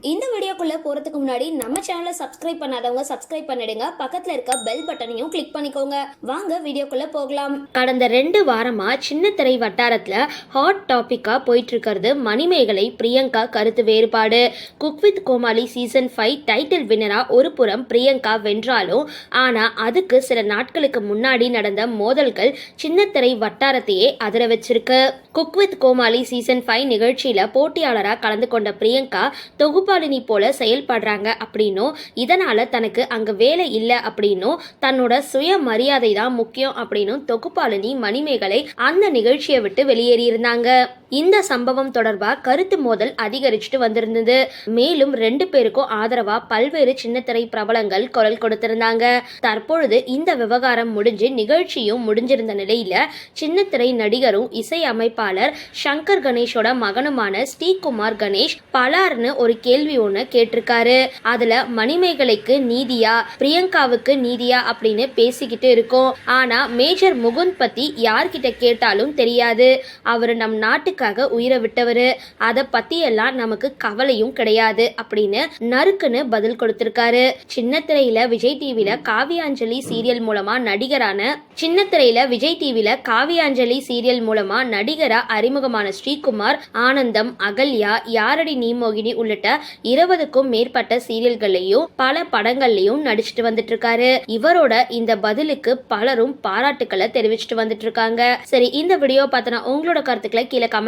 இந்த வீடியோக்குள்ளே போகிறதுக்கு முன்னாடி நம்ம சேனலை சப்ஸ்கிரைப் பண்ணாதவங்க சப்ஸ்கிரைப் பண்ணிடுங்க. பக்கத்தில் இருக்க பெல் பட்டனையும் கிளிக் பண்ணிக்கோங்க. வாங்க வீடியோக்குள்ளே போகலாம். கடந்த ரெண்டு வாரமாக சின்ன திரை வட்டாரத்தில் ஹாட் டாப்பிக்காக போயிட்டுருக்கிறது மணிமேகலை பிரியங்கா கருத்து வேறுபாடு. Cook with Komali season five title வினரா ஒரு புறம் பிரியங்கா வென்றாலும் ஆனால் அதுக்கு சில நாட்களுக்கு முன்னாடி நடந்த மோதல்கள் சின்ன திரை வட்டாரத்தையே அதிர வச்சிருக்கு. Cook with Komali season five நிகழ்ச்சியில் போட்டியாளராக கலந்து கொண்ட பிரியங்கா தொகுப்பாளினி போல செயல்படுறாங்க அப்படின்னும் இதனால தனக்கு அங்க வேலை இல்லை அப்படின்னும் தன்னோட சுய மரியாதை தான் முக்கியம் அப்படின்னும் தொகுப்பாளினி மணிமேகலை அந்த நிகழ்ச்சியை விட்டு வெளியேறியிருந்தாங்க. இந்த சம்பவம் தொடர்பாக கருத்து மோதல் அதிகரிச்சுட்டு வந்திருந்தது. மேலும் ரெண்டு பேருக்கும் ஆதரவா பல்வேறு சின்னத்திரை பிரபலங்கள் குரல் கொடுத்திருந்தாங்க. தற்பொழுது இந்த விவகாரம் முடிஞ்சு நிகழ்ச்சியும் முடிஞ்சிருந்த நிலையில சின்னத்திரை நடிகரும் இசை அமைப்பாளர் சங்கர் கணேஷோட மகனுமான ஸ்ரீகுமார் கணேஷ் பலார்னு ஒரு கேள்வி ஒன்று கேட்டிருக்காரு. அதுல மணிமேகலைக்கு நீதியா பிரியங்காவுக்கு நீதியா அப்படின்னு பேசிக்கிட்டு இருக்கோம். ஆனா மேஜர் முகுந்த் பத்தி யார்கிட்ட கேட்டாலும் தெரியாது. அவர் நம் நாட்டுக்காக உயிரை விட்டவர்? அதை பத்தி எல்லாம் நமக்கு கவலையும் கிடையாது அப்படின்னு நறுக்குன்னு பதில் கொடுத்திருக்காரு. சின்ன திரையில விஜய் டிவில காவியாஞ்சலி சீரியல் மூலமா நடிகரான சின்ன திரையில விஜய் டிவில காவியாஞ்சலி சீரியல் மூலமா நடிகரா அறிமுகமான ஸ்ரீகுமார் ஆனந்தம் அகல்யா யாரடி நீமோகினி உள்ளிட்ட இருபதுக்கும் மேற்பட்ட சீரியல்கள்லயும் பல படங்கள்லயும் நடிச்சிட்டு வந்துட்டு இருக்காரு இவரோட இந்த பதிலுக்கு பலரும் பாராட்டுக்களை தெரிவிச்சிட்டு வந்துட்டு இருக்காங்க சரி இந்த வீடியோ பார்த்தனா உங்களோட கருத்துக்களை கீழே கமெண்ட்